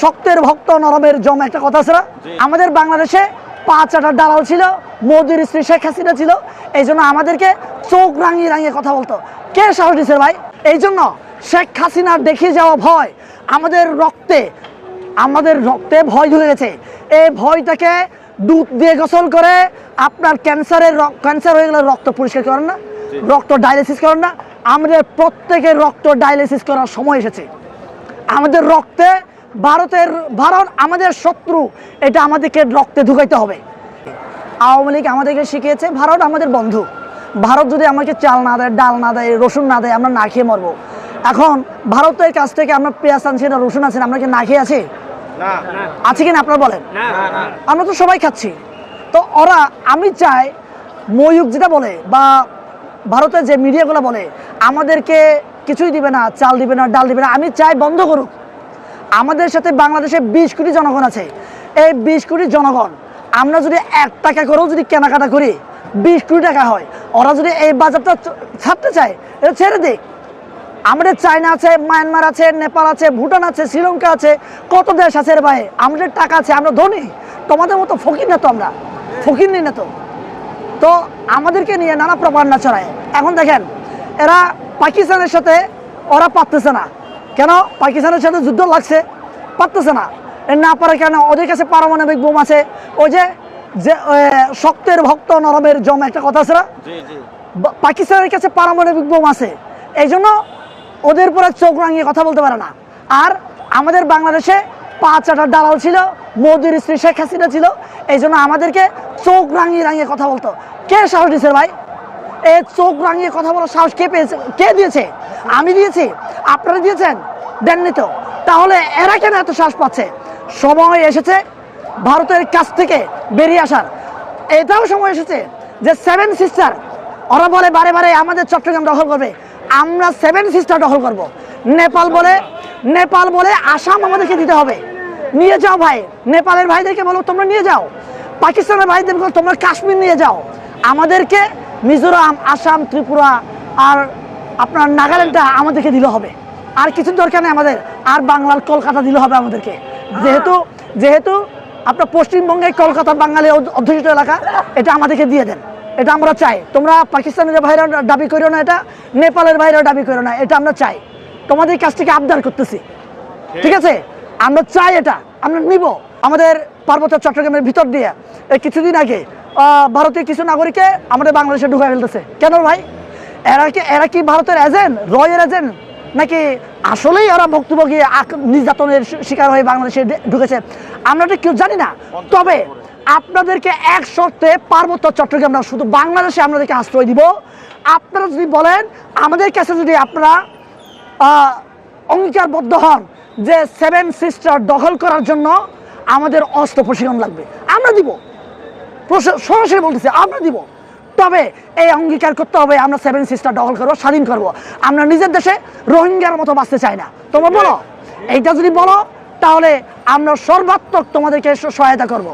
শক্তের ভক্ত নরমের জম একটা কথা আছে না? আমাদের বাংলাদেশে পাঁচ আটার দালাল ছিল মোদির স্ত্রী শেখ হাসিনা ছিল এই জন্য আমাদেরকে চোখ রাঙিয়ে রাঙিয়ে কথা বলতো। কে সাহস দিছে ভাই? এই জন্য শেখ হাসিনার দেখিয়ে যাওয়া ভয় আমাদের রক্তে আমাদের রক্তে ভয় ঢুকে গেছে। এই ভয়টাকে দুধ দিয়ে গোসল করে আপনার ক্যান্সারের ক্যান্সার হয়ে গেলে রক্ত পরিষ্কার করেন না রক্ত ডায়ালিসিস করেন না। আমাদের প্রত্যেকের রক্ত ডায়ালিসিস করার সময় এসেছে। আমাদের রক্তে ভারতের ভারত আমাদের শত্রু এটা আমাদেরকে রক্তে ঢুকাইতে হবে। আওয়ামী লীগ আমাদেরকে শিখিয়েছে ভারত আমাদের বন্ধু। ভারত যদি আমাকে চাল না দেয় ডাল না দেয় রসুন না দেয় আমরা না খেয়ে মরবো। এখন ভারতের কাছ থেকে আমরা পেঁয়াজ আনছি না রসুন আছেন আমরা কি না খেয়ে আছি? আছে কিনা আপনারা বলেন? আমরা তো সবাই খাচ্ছি। তো ওরা আমি চাই ময়ূক যেটা বলে বা ভারতের যে মিডিয়াগুলো বলে আমাদেরকে কিছুই দিবে না চাল দিবে না ডাল দিবে না আমি চাই বন্ধ করুক। আমাদের সাথে বাংলাদেশে বিশ কোটি জনগণ আছে। এই বিশ কোটি জনগণ, আমরা যদি এক টাকা করেও যদি কেনাকাটা করি, বিশ কোটি টাকা হয়। ওরা যদি এই বাজারটা ছাড়তে চায়, এটা ছেড়ে দিক। আমাদের চায়না আছে, মায়ানমার আছে, নেপাল আছে, ভুটান আছে, শ্রীলঙ্কা আছে, কত দেশ আছে এর ভাই? আমাদের টাকা আছে, আমরা ধনী। তোমাদের মতো ফকির না তো আমরা? ফকির নেই না তো। তো আমাদেরকে নিয়ে নানা প্রপারণা চড়ায় এখন দেখেন, এরা পাকিস্তানের সাথে, ওরা পারতেছে না। কেন? পাকিস্তানের সাথে যুদ্ধ লাগছে? পারতেছে না। এ না পারে কেন? ওদের কাছে পারমাণবিক বোম আছে। ওই যে যে শক্তের ভক্ত নরমের জম একটা কথা আছে না? পাকিস্তানের কাছে পারমাণবিক বোম আছে। এই জন্য ওদের পরে চোখ রাঙিয়ে কথা বলতে পারে না। আর আমাদের বাংলাদেশে পাঁচ আটার দালাল ছিল মোদির স্ত্রী শেখ হাসিনা ছিল। এই জন্য আমাদেরকে চোখ রাঙিয়ে রাঙিয়ে কথা বলতো। কে সাহস দিয়েছে ভাই? এই চোখ রাঙিয়ে কথা বলার সাহস কে পেয়েছে? কে দিয়েছে? আমি দিয়েছি। আপনারা দিয়েছেন? দেননি তো। তাহলে এরা কেন এত শ্বাস পাচ্ছে? সময় এসেছে ভারতের কাছ থেকে বেরিয়ে আসার। এটাও সময় এসেছে যে সেভেন সিস্টার ওরা বলে, বারে বারে, আমাদের চট্টগ্রাম দখল করবে। আমরা সেভেন সিস্টার দখল করব। নেপাল বলে নেপাল বলে, আসাম আমাদেরকে দিতে হবে। নিয়ে যাও ভাই, নেপালের ভাইদেরকে বলো, তোমরা নিয়ে যাও। পাকিস্তানের ভাইদের বলো, তোমরা কাশ্মীর নিয়ে যাও। আমাদেরকে মিজোরাম, আসাম, ত্রিপুরা আর আপনার নাগাল্যান্ডটা আমাদেরকে দিলে হবে। আর কিছু দরকার নেই আমাদের। আর বাংলার কলকাতা দিলে হবে আমাদেরকে। যেহেতু যেহেতু আপনার পশ্চিমবঙ্গে কলকাতা বাঙালি অধ্যুষিত এলাকা, এটা আমাদেরকে দিয়ে দেন। এটা আমরা চাই। তোমরা পাকিস্তানের ভাইরা দাবি করো না এটা, নেপালের ভাইরা দাবি করো না, এটা আমরা চাই। তোমাদের কাছ থেকে আবদার করতেছি। ঠিক আছে? আমরা চাই এটা। আমরা নিব। আমাদের পার্বত্য চট্টগ্রামের ভিতর দিয়ে এই কিছুদিন আগে ভারতীয় কিছু নাগরিককে আমাদের বাংলাদেশে ঢুকাই ফেলতেছে। কেন ভাই? এরা কি এরা কি ভারতের এজেন্ট রয়ের এজেন্ট নাকি আসলেই ওরা ভুক্তভোগী নির্যাতনের শিকার হয়ে বাংলাদেশে ঢুকেছে? আমরা তো কেউ জানি না। তবে আপনাদেরকে এক শর্তে পার্বত্য চট্টগ্রাম না, শুধু বাংলাদেশে আপনাদেরকে আশ্রয় দিব। আপনারা যদি বলেন, আমাদের কাছে যদি আপনারা অঙ্গীকারবদ্ধ হন যে সেভেন সিস্টার দখল করার জন্য আমাদের অস্ত্র প্রশিক্ষণ লাগবে, আমরা দিব। সরাসরি বলতেছি, আমরা দিব। তবে এই অঙ্গীকার করতে হবে আমরা সেভেন সিস্টার দখল করব স্বাধীন করব। আমরা নিজের দেশে রোহিঙ্গার মতো বাঁচতে চাই না। তোমরা বলো? এইটা যদি বলো তাহলে আমরা সর্বাত্মক তোমাদেরকে সহায়তা করব।